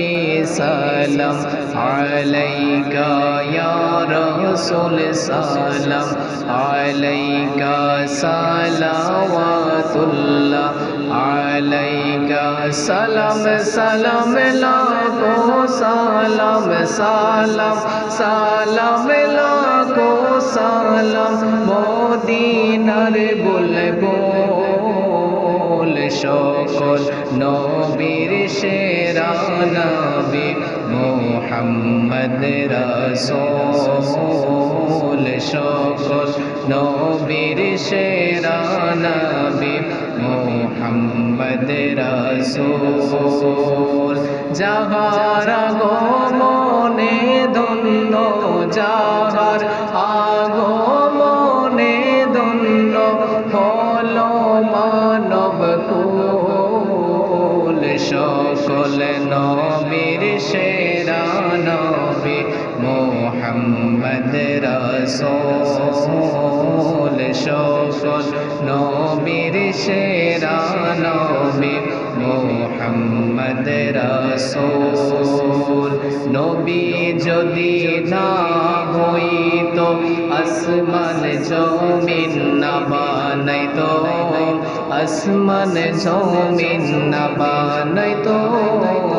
নবী সালাম আলাইকা ইয়া রাসূল সালাম আলাইকা সালাওয়াতুল্লাহ, আলাইকা সালাম সালাম লাখো, সালাম সালাম সালাম লাখো, সালাম, মদিনার বুলবুল সকল নবীর সেরা নবী মোহাম্মদ রাসূল। সকল নবীর সেরা নবী মোহাম্মদ রাসূল। যাহার আগমনে ধন্য সকল নবীর সেরা নবী মোহাম্মদ রাসূল। সকল নবীর সেরা নবী মোহাম্মদ রাসূল। নবী যদি না হইতো, আসমান জমিন না বানাইতো। আসমান জমিন না বানাইতো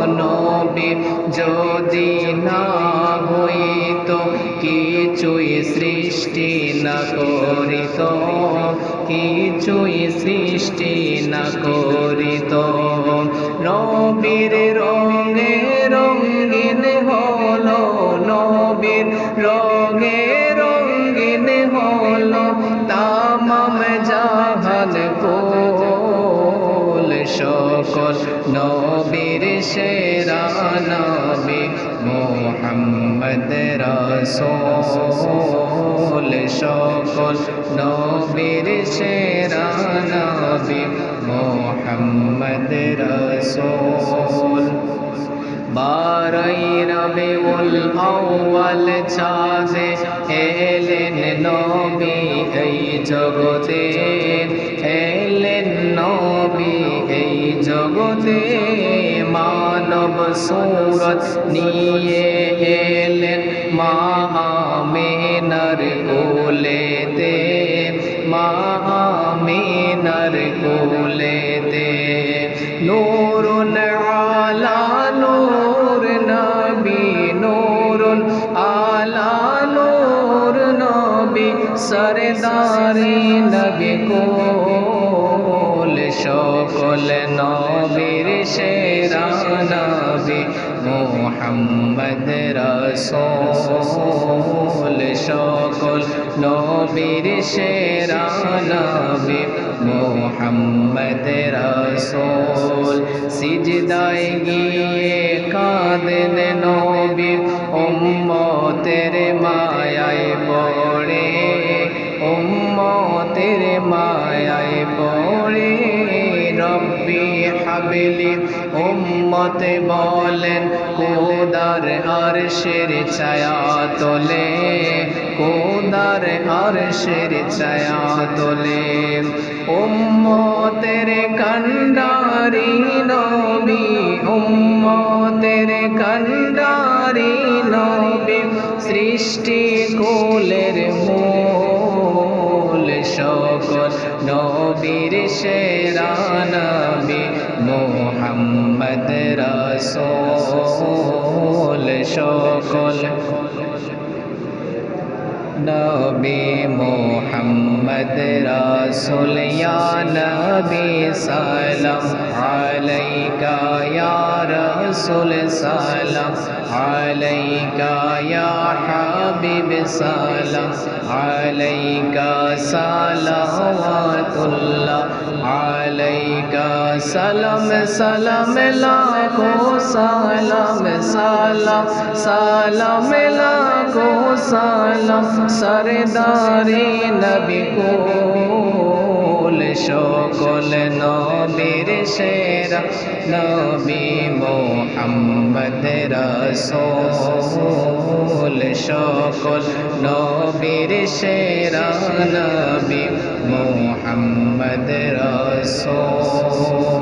নবী। যদি না হইতো, কিছুই সৃষ্টি না করিত। কিছুই সৃষ্টি না করিত। নবীর রঙে রঙিন হলো, নবীর রঙে রঙিন হলো। সকল নবীর সেরা নবী মোহাম্মদ রাসূল। সকল নবীর সেরা নবী মোহাম্মদ রাসূল। বারাই রবিউল আউয়াল চাঁদে এলেন নবী এই জগতে। এলেন নবী জগতে মানব সুরত নিয়ে এলেন মা আমেনার কোলেতে মা আমেনার কোলেতে। নূরুন আলা, নূর নবী, নূরুন আলা, নূর নবী। সরদারি নবী কোল সকল নবীর সেরা নবী মোহাম্মদ রসোল। সকল নবীর সেরা নবী মোহাম্মদ রসোল। সিজদায় গিয়ে রব্বি হাবিলি উম্মতে বলেন, কোদার আরশের ছায়া তোলে, কোদার আরশের ছায়া তোলে। উম্মতের কন্ডারি নবী, উম্মতের কন্ডারি নবী, সৃষ্টি কোলের মূল সকল নবীর শেরানবী মোহাম্মদ রসোল সকল নবী মোহাম্মদ রাসূল ইয়া নবী সালাম আলাইকা ইয়া রাসূল সালাম আলাইকা ইয়া হাবিব সালাম আলাইকা সালাওয়াতুল্লাহ আলাইকা সালাম সালাম লাখো সালাম সালাম সালাম লাখো সালাম সরদারি নবী কুল সকল নবীর সেরা নবী মোহাম্মদ রসুল। সকল নবীর সেরা নবী মোহাম্মদ রাসূল।